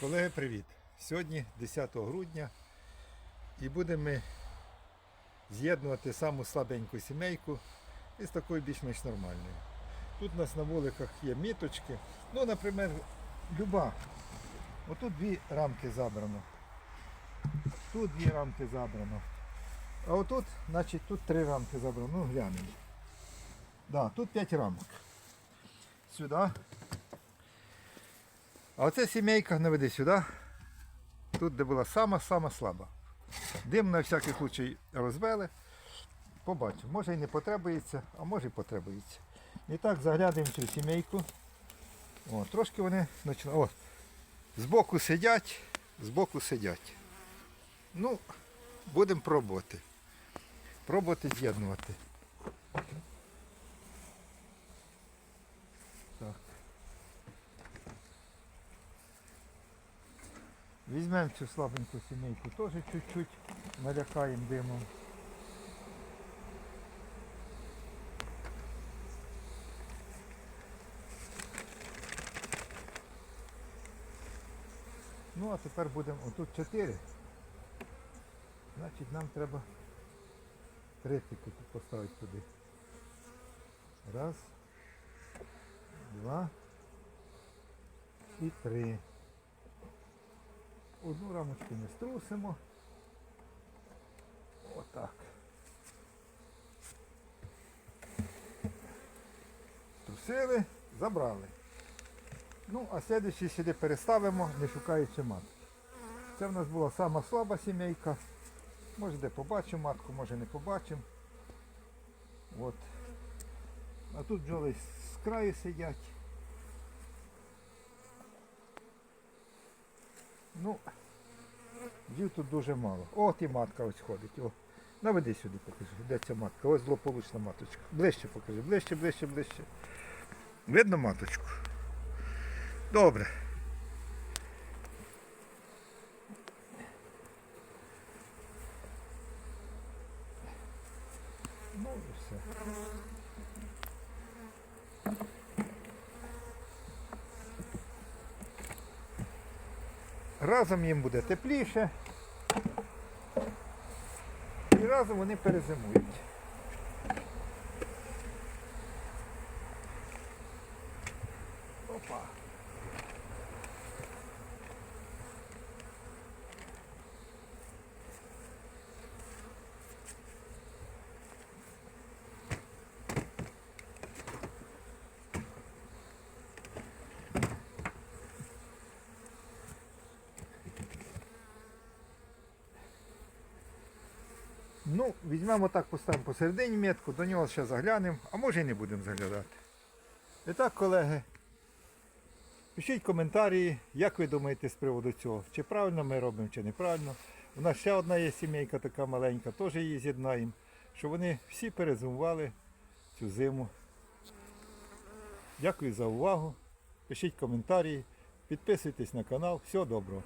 Колеги, привіт! Сьогодні 10 грудня і будемо ми з'єднувати саму слабеньку сімейку із такою більш-менш нормальною. Тут у нас на вуликах є міточки. Ну, наприклад, люба. Отут дві рамки забрано. Тут дві рамки забрано. А отут, значить, тут три рамки забрано. Ну, глянемо. Да, тут п'ять рамок. Сюди. А оце сімейка, наведи сюди. Тут, де була сама-сама слаба. Дим на всякий случай розвели. Побачимо. Може і не потребується, а може і потребується. І так заглянемо цю сімейку. О, трошки вони починають. Збоку сидять, збоку сидять. Ну, будемо пробувати. Пробувати з'єднувати. Так. Візьмемо цю слабеньку сімейку, теж чуть-чуть налякаємо димом. Ну а тепер будемо, отут 4. Значить нам треба три тут поставити туди. Раз, два і три. Одну рамочку не струсимо. Отак. Трусили, забрали. Ну, а слідуючий сюди переставимо, не шукаючи матки. Це в нас була сама слаба сімейка. Може де побачимо матку, може не побачимо. От. А тут бджоли з краю сидять. Ну, бджіл тут дуже мало. От і матка ось ходить. О. Наведи сюди покажи. Де ця матка? Ось злополучна маточка. Ближче покажи. Ближче, ближче, ближче. Видно маточку? Добре. Ну і все. Разом їм буде тепліше. І разом вони перезимують. Опа. Ну, візьмемо так, поставимо посередині метку, до нього ще заглянемо, а може і не будемо заглядати. І так, колеги, пишіть коментарі, як ви думаєте з приводу цього, чи правильно ми робимо, чи неправильно. У нас ще одна є сімейка така маленька, теж її з'єднаємо, щоб вони всі перезимували цю зиму. Дякую за увагу. Пишіть коментарі, підписуйтесь на канал. Всього доброго.